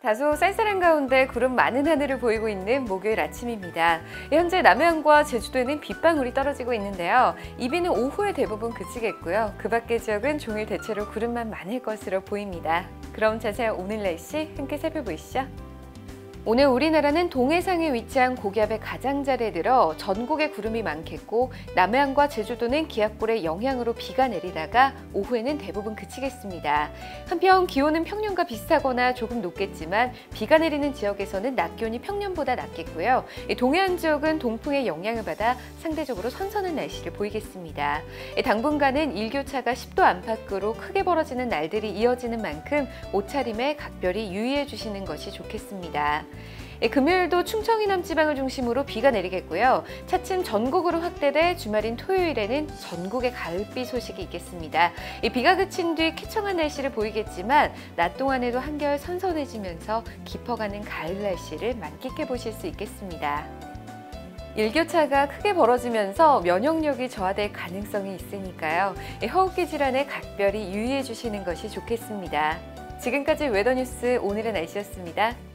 다소 쌀쌀한 가운데 구름 많은 하늘을 보이고 있는 목요일 아침입니다. 현재 남해안과 제주도에는 빗방울이 떨어지고 있는데요. 이 비는 오후에 대부분 그치겠고요. 그 밖의 지역은 종일 대체로 구름만 많을 것으로 보입니다. 그럼 자세한 오늘 날씨 함께 살펴보시죠. 오늘 우리나라는 동해상에 위치한 고기압의 가장자리에 들어 전국에 구름이 많겠고 남해안과 제주도는 기압골의 영향으로 비가 내리다가 오후에는 대부분 그치겠습니다. 한편 기온은 평년과 비슷하거나 조금 높겠지만 비가 내리는 지역에서는 낮 기온이 평년보다 낮겠고요. 동해안 지역은 동풍의 영향을 받아 상대적으로 선선한 날씨를 보이겠습니다. 당분간은 일교차가 10도 안팎으로 크게 벌어지는 날들이 이어지는 만큼 옷차림에 각별히 유의해 주시는 것이 좋겠습니다. 예, 금요일도 충청 이 남 지방을 중심으로 비가 내리겠고요. 차츰 전국으로 확대돼 주말인 토요일에는 전국에 가을비 소식이 있겠습니다. 비가 그친 뒤 쾌청한 날씨를 보이겠지만 낮 동안에도 한결 선선해지면서 깊어가는 가을 날씨를 만끽해 보실 수 있겠습니다. 일교차가 크게 벌어지면서 면역력이 저하될 가능성이 있으니까요. 허흡기 질환에 각별히 유의해 주시는 것이 좋겠습니다. 지금까지 웨더뉴스 오늘의 날씨였습니다.